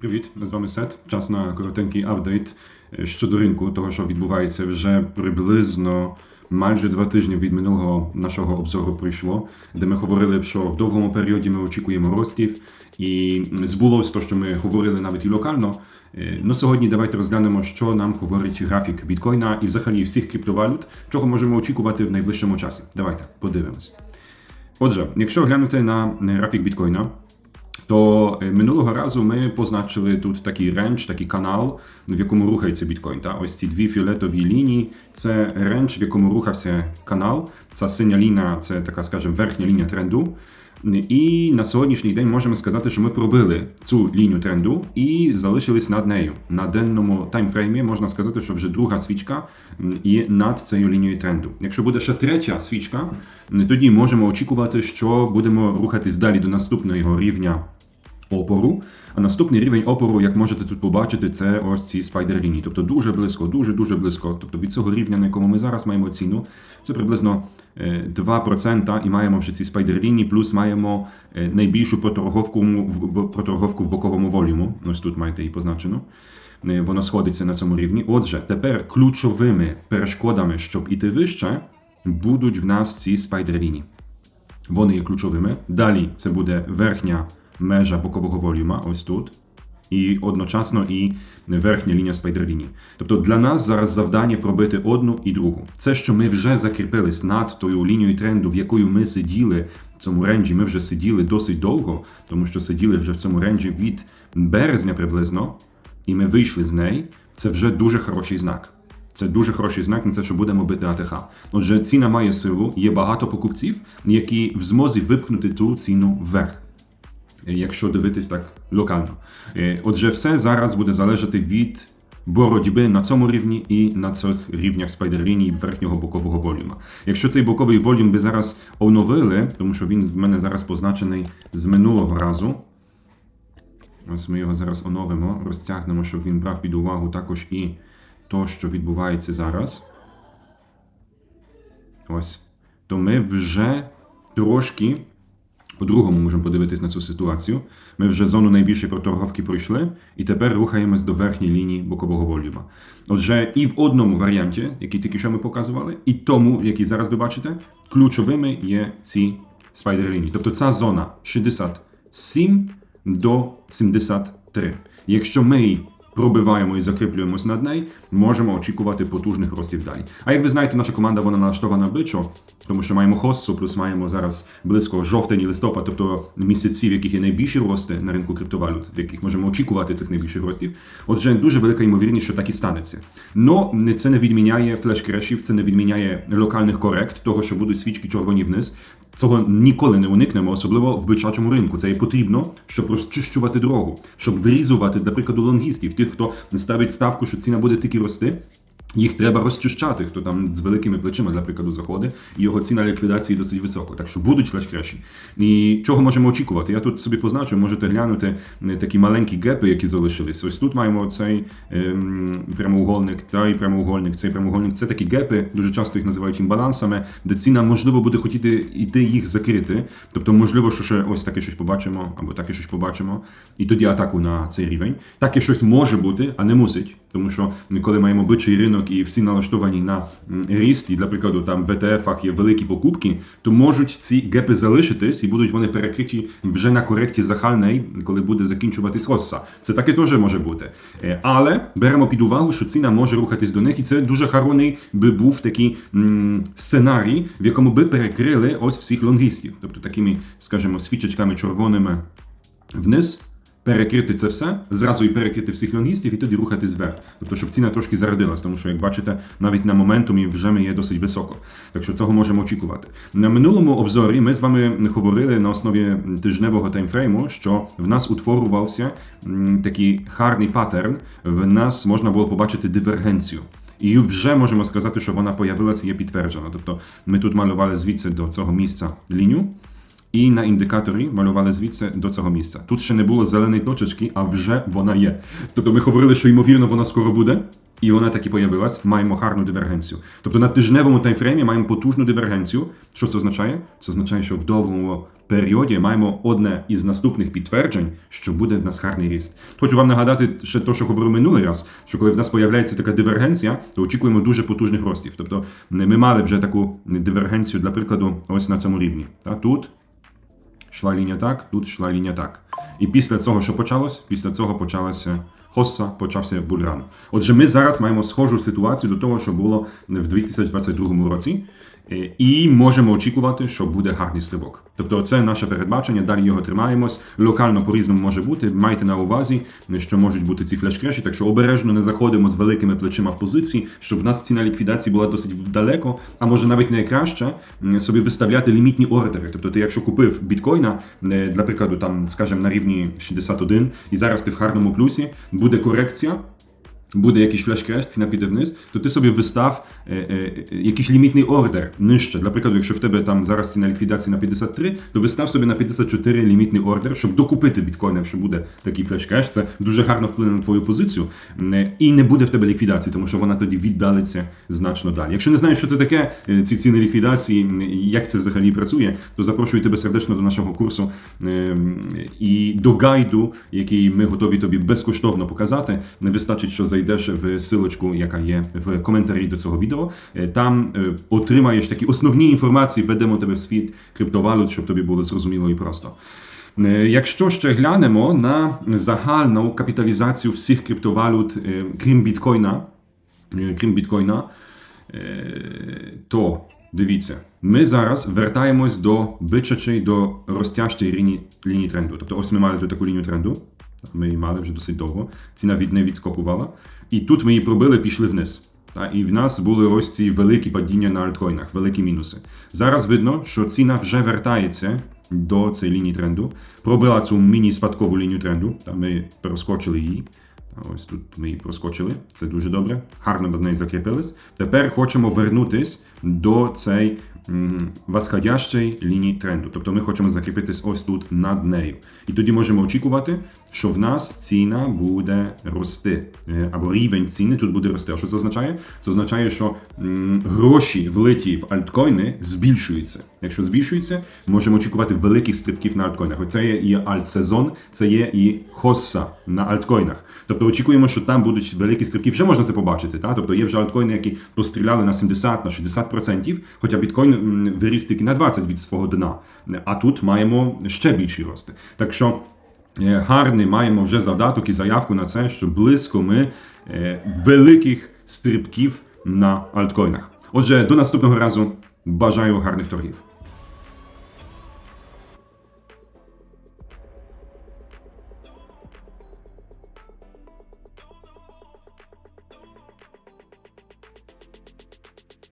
Привіт, з вами Сет. Час на коротенький апдейт е, щодо ринку, того, що відбувається вже приблизно майже два тижні від минулого нашого обзору пройшло, де ми говорили, що в довгому періоді ми очікуємо ростів, і збулось те, що ми говорили навіть і локально. Ну сьогодні давайте розглянемо, що нам говорить графік біткоїна і взагалі всіх криптовалют, чого можемо очікувати в найближчому часі. Давайте подивимось. Отже, якщо глянути на графік біткоїна, то е, минулого разу ми позначили тут такий рендж, такий канал, в якому рухається біткоін. Та? Ось ці дві фіолетові лінії це рендж, в якому рухався канал. Ця синя лінія це така, скажімо, верхня лінія тренду. І на сьогоднішній день можемо сказати, що ми пробили цю лінію тренду і залишились над нею. На денному таймфреймі можна сказати, що вже друга свічка є над цією лінією тренду. Якщо буде ще третя свічка, тоді можемо очікувати, що будемо рухатись далі до наступного рівня опору. А наступний рівень опору, як можете тут побачити, це ось ці спайдер лінії. Тобто дуже близько, дуже дуже близько. Тобто від цього рівня, на якому ми зараз маємо ціну, це приблизно е, 2% і маємо вже ці спайдер лінії, плюс маємо е, найбільшу проторговку в проторговку в боковому волюму. Ось тут маєте її позначено. Е, Воно сходиться на цьому рівні. Отже, тепер ключовими перешкодами, щоб іти вище, будуть в нас ці спайдер лінії. Вони є ключовими. Далі це буде верхня межа бокового волюма, ось тут. І одночасно і верхня лінія спайдер-лінії. Тобто для нас зараз завдання пробити одну і другу. Це, що ми вже закріпились над тою лінією тренду, в якою ми сиділи в цьому ренджі, ми вже сиділи досить довго, тому що сиділи вже в цьому ренджі від березня приблизно, і ми вийшли з неї. Це вже дуже хороший знак. Це дуже хороший знак на це, що будемо бити АТХ. Отже, ціна має силу, є багато покупців, які в змозі випхнути ту ціну вверх якщо дивитись так локально. Е, Отже, все зараз буде залежати від боротьби на цьому рівні і на цих рівнях спайдер-лінії верхнього бокового волюма. Якщо цей боковий волюм би зараз оновили, тому що він в мене зараз позначений з минулого разу. Ось ми його зараз оновимо, розтягнемо, щоб він брав під увагу також і то, що відбувається зараз. Ось. То ми вже трошки по-другому можемо подивитись на цю ситуацію. Ми вже зону найбільшої проторговки пройшли, і тепер рухаємось до верхньої лінії бокового волюма. Отже, і в одному варіанті, який тільки що ми показували, і тому, який зараз ви бачите, ключовими є ці спайдер лінії. Тобто ця зона 67 до 73. Якщо ми пробиваємо і закріплюємось над нею, можемо очікувати потужних ростів далі. А як ви знаєте, наша команда вона налаштована бичо, тому що маємо хоссу, плюс маємо зараз близько жовтень і листопад, тобто місяці, в яких є найбільші рости на ринку криптовалют, в яких можемо очікувати цих найбільших ростів. Отже, дуже велика ймовірність, що так і станеться. Но це не відміняє флеш-крешів, це не відміняє локальних корект, того, що будуть свічки червоні вниз. Цього ніколи не уникнемо, особливо в бичачому ринку. Це є потрібно, щоб розчищувати дорогу, щоб вирізувати, для прикладу, лонгістів, тих, хто ставить ставку, що ціна буде тільки рости. Їх треба розчищати, хто там з великими плечима, для прикладу, заходить, і його ціна ліквідації досить висока. Так що будуть флеш-креші. І чого можемо очікувати? Я тут собі позначу, можете глянути е, такі маленькі гепи, які залишились. Ось тут маємо цей ем, прямоугольник, цей прямоугольник, цей прямоугольник. Це такі гепи, дуже часто їх називають імбалансами, де ціна можливо буде хотіти йти їх закрити. Тобто, можливо, що ще ось таке щось побачимо, або таке щось побачимо, і тоді атаку на цей рівень. Таке щось може бути, а не мусить. Тому що коли маємо бичий ринок і всі налаштовані на ріст, і, для прикладу, там в ETF-ах є великі покупки, то можуть ці гепи залишитись і будуть вони перекриті вже на корекції загальної, коли буде закінчуватись Росса. Це таке теж може бути. Е, Але беремо під увагу, що ціна може рухатись до них, і це дуже гарний би був такий м, сценарій, в якому би перекрили ось всіх лонгістів, тобто такими, скажімо, свічечками червоними вниз. Перекрити це все, зразу і перекрити всіх лонгістів, і тоді рухатись вверх. Тобто, щоб ціна трошки зародилась, тому що, як бачите, навіть на моментумі вже ми є досить високо. Так що цього можемо очікувати. На минулому обзорі ми з вами говорили на основі тижневого таймфрейму, що в нас утворювався такий гарний паттерн. В нас можна було побачити дивергенцію. І вже можемо сказати, що вона появилася є підтверджена. Тобто ми тут малювали звідси до цього місця лінію. І на індикаторі малювали звідси до цього місця. Тут ще не було зеленої точечки, а вже вона є. Тобто ми говорили, що ймовірно вона скоро буде. І вона таки появилась, маємо гарну дивергенцію. Тобто на тижневому таймфреймі маємо потужну дивергенцію. Що це означає? Це означає, що в довгому періоді маємо одне із наступних підтверджень, що буде в нас гарний ріст. Хочу вам нагадати ще те, що говорив минулий раз, що коли в нас появляється така дивергенція, то очікуємо дуже потужних ростів. Тобто ми мали вже таку дивергенцію, для прикладу, ось на цьому рівні. Та тут йшла лінія так, тут йшла лінія так. І після цього, що почалось? Після цього почалася хосса, почався бульран. Отже, ми зараз маємо схожу ситуацію до того, що було в 2022 році, і можемо очікувати, що буде гарний стрибок. Тобто, це наше передбачення, далі його тримаємось. Локально по-різному може бути. Майте на увазі, що можуть бути ці флеш-креші, так що обережно не заходимо з великими плечима в позиції, щоб в нас ціна ліквідації була досить далеко, а може навіть найкраще собі виставляти лімітні ордери. Тобто, ти, якщо купив біткоїна, е, для прикладу, там, скажімо, на рівні 61, і зараз ти в гарному плюсі, буде корекція. Буде якийсь ціна піде вниз, то ти собі вистав е, е, е, якийсь лімітний ордер нижче. Для прикладу, якщо в тебе там зараз ціна ліквідації на 53, то вистав собі на 54 лімітний ордер, щоб докупити біткоін, якщо буде такий флеш-креш. Це дуже гарно вплине на твою позицію. І не буде в тебе ліквідації, тому що вона тоді віддалиться значно далі. Якщо не знаєш, що це таке, е, ці ціни ліквідації, як це взагалі працює, то запрошую тебе сердечно до нашого курсу е, і до гайду, який ми готові тобі безкоштовно показати. Не вистачить, що зайдеш в силочку, яка є в коментарі до цього відео. Е, Там е, отримаєш такі основні інформації, ведемо тебе в світ криптовалют, щоб тобі було зрозуміло і просто. Е, Якщо ще глянемо на загальну капіталізацію всіх криптовалют, крім біткоїна, крім біткоїна, то дивіться, ми зараз вертаємось до бичачої, до розтяжчої лінії, тренду. Тобто ось ми мали тут таку лінію тренду. Ми її мали вже досить довго. Ціна від не відскокувала. І тут ми її пробили, пішли вниз. Та, і в нас були ось ці великі падіння на альткоїнах, великі мінуси. Зараз видно, що ціна вже вертається до цієї лінії тренду. Пробила цю міні-спадкову лінію тренду. Та ми проскочили її. Ось тут ми її проскочили. Це дуже добре. Гарно до неї закріпились. Тепер хочемо вернутись до цієї восходящої лінії тренду. Тобто ми хочемо закріпитись ось тут над нею. І тоді можемо очікувати, що в нас ціна буде рости. Е, Або рівень ціни тут буде рости. А що це означає? Це означає, що гроші, влиті в альткоїни, збільшуються. Якщо збільшується, можемо очікувати великих стрибків на альткоїнах. Це є і альтсезон, це є і хосса на альткоїнах. Тобто очікуємо, що там будуть великі стрибки. Вже можна це побачити. Та? Тобто є вже альткоїни, які постріляли на 70, на 60%, хоча біткоін виріс тільки на 20% від свого дна. А тут маємо ще більші рости. Так що. Е, Гарний маємо вже завдаток і заявку на це, що близько ми е, великих стрибків на альткоїнах. Отже, до наступного разу бажаю гарних торгів.